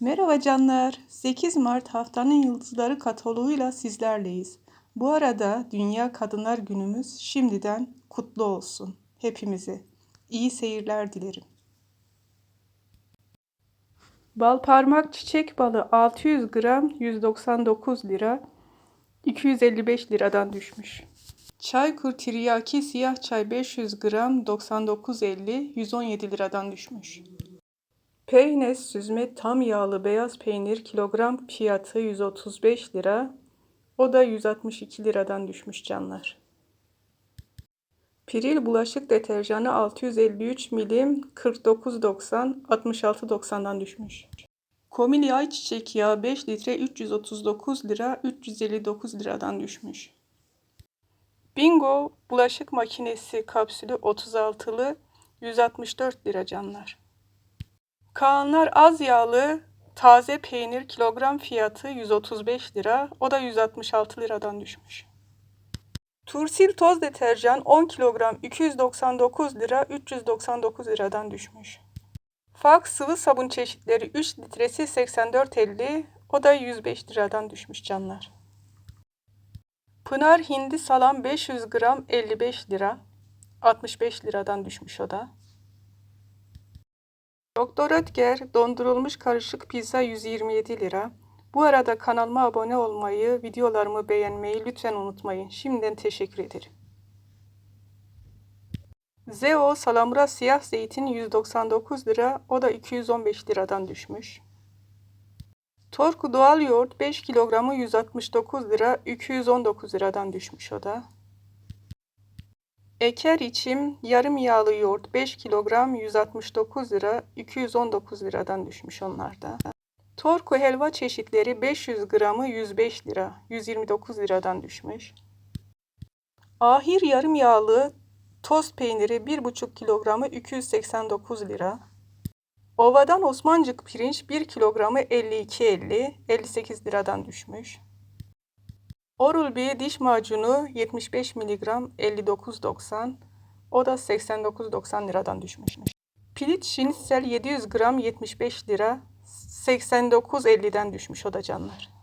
Merhaba canlar. 8 Mart Haftanın Yıldızları kataloğuyla sizlerleyiz. Bu arada Dünya Kadınlar Günümüz şimdiden kutlu olsun hepimize. İyi seyirler dilerim. Bal parmak çiçek balı 600 gram 199 lira 255 liradan düşmüş. Çaykur tiryaki siyah çay 500 gram 99.50 117 liradan düşmüş. Peynes süzme tam yağlı beyaz peynir kilogram fiyatı 135 lira. O da 162 liradan düşmüş canlar. Piril bulaşık deterjanı 653 milim 49.90 66.90'dan düşmüş. Komili ayçiçek yağı 5 litre 339 lira 359 liradan düşmüş. Bingo bulaşık makinesi kapsülü 36'lı 164 lira canlar. Kaanlar az yağlı taze peynir kilogram fiyatı 135 lira. O da 166 liradan düşmüş. Tursil toz deterjan 10 kilogram 299 lira 399 liradan düşmüş. Fak sıvı sabun çeşitleri 3 litresi 84.50 o da 105 liradan düşmüş canlar. Pınar hindi salam 500 gram 55 lira 65 liradan düşmüş o da. Doktor Ötker dondurulmuş karışık pizza 127 lira. Bu arada kanalıma abone olmayı, videolarımı beğenmeyi lütfen unutmayın. Şimdiden teşekkür ederim. Zeo salamura siyah zeytin 199 lira, o da 215 liradan düşmüş. Torku doğal yoğurt 5 kilogramı 169 lira, 219 liradan düşmüş o da. Eker içim yarım yağlı yoğurt 5 kilogram 169 lira 219 liradan düşmüş onlarda. Torku helva çeşitleri 500 gramı 105 lira 129 liradan düşmüş. Ahir yarım yağlı tost peyniri 1,5 kilogramı 289 lira. Ovadan Osmancık pirinç 1 kilogramı 52.50 58 liradan düşmüş. Oral-B diş macunu 75 mg 59.90 o da 89.90 liradan düşmüş. Pilit şinitsel 700 gram 75 lira 89.50'den düşmüş o da canlar.